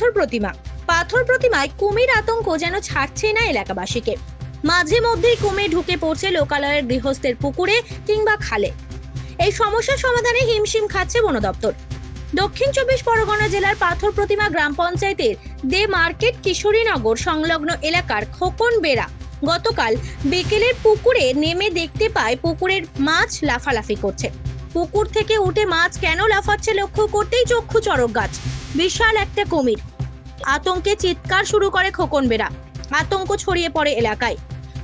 প্রতিমা। পাথর প্রতিমায় কুমির আতঙ্ক যেন ছাড়ছে না এলাকাবাসীকে। মাঝে মধ্যেই কুমির ঢুকে পড়ছে লোকালয়ের গৃহস্থের পুকুরে কিংবা খালে। এই সমস্যার সমাধানে হিমশিম খাচ্ছে বন দপ্তর। দক্ষিণ চব্বিশ পরগনা জেলার পাথর প্রতিমা গ্রাম পঞ্চায়েতের দে মার্কেট কিশোরীনগর সংলগ্ন এলাকার খোকন বেড়া গতকাল বিকেলের পুকুরে নেমে দেখতে পায় পুকুরের মাছ লাফালাফি করছে। পুকুর থেকে উঠে মাছ কেন লাফাচ্ছে লক্ষ্য করতেই চক্ষু চড়ক গাছ। বিশাল একটা কুমির। আতঙ্কে চিৎকার শুরু করে খোকন বেড়া আতঙ্ক ছড়িয়ে পড়ে এলাকায়।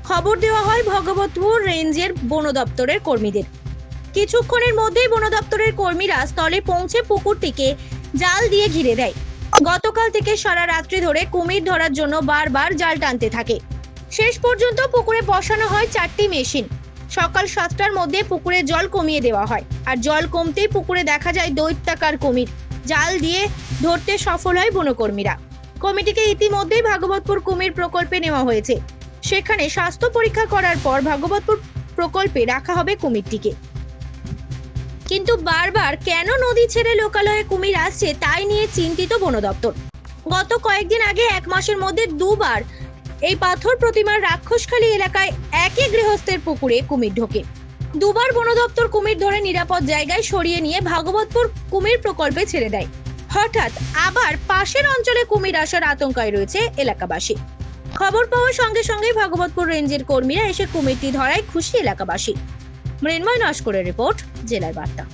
খবর দেওয়া হয় ভগবতপুর রেঞ্জের বন দপ্তরের কর্মীদের। কিছুক্ষণের মধ্যেই বন দপ্তরের কর্মীরা স্থলে পৌঁছে পুকুরটিকে জাল দিয়ে ঘিরে দেয়। গতকাল থেকে সারা রাত্রি ধরে কুমির ধরার জন্য বারবার জাল টানতে থাকে। শেষ পর্যন্ত পুকুরে বসানো হয় চারটি মেশিন। সকাল সাতটার মধ্যে পুকুরে জল কমিয়ে দেওয়া হয়। আর জল কমতেই পুকুরে দেখা যায় দৈত্যাকার কুমির। জাল দিয়ে ধরতে সফল হয় বনকর্মীরা। কমিটিকে ইতিমধ্যেই ভাগবতপুর কুমির প্রকল্পে নেওয়া হয়েছে। সেখানে স্বাস্থ্য পরীক্ষা করার পর ভাগবতপুর প্রকল্পে রাখা হবে কুমিরটিকে। কিন্তু বারবার কেন নদী ছেড়ে লোকালয়ে কুমির আসছে তাই নিয়ে চিন্তিত বন দপ্তর। গত কয়েকদিন আগে এক মাসের মধ্যে দুবার এই পাথর প্রতিমার রাক্ষসখালী এলাকায় একই গৃহস্থের পুকুরে কুমির ঢোকে। দুবার বন দপ্তর কুমির ধরে নিরাপদ জায়গায় সরিয়ে নিয়ে ভাগবতপুর কুমির প্রকল্পে ছেড়ে দেয়। হঠাৎ আবার পাশের অঞ্চলে কুমির আসার আতঙ্কায় রয়েছে এলাকাবাসী। খবর পাওয়ার সঙ্গে সঙ্গে ভাগবতপুর রেঞ্জের কর্মীরা এসে কুমিরটি ধরায় খুশি এলাকাবাসী। মৃন্ময় নস্করের রিপোর্ট, জেলার বার্তা।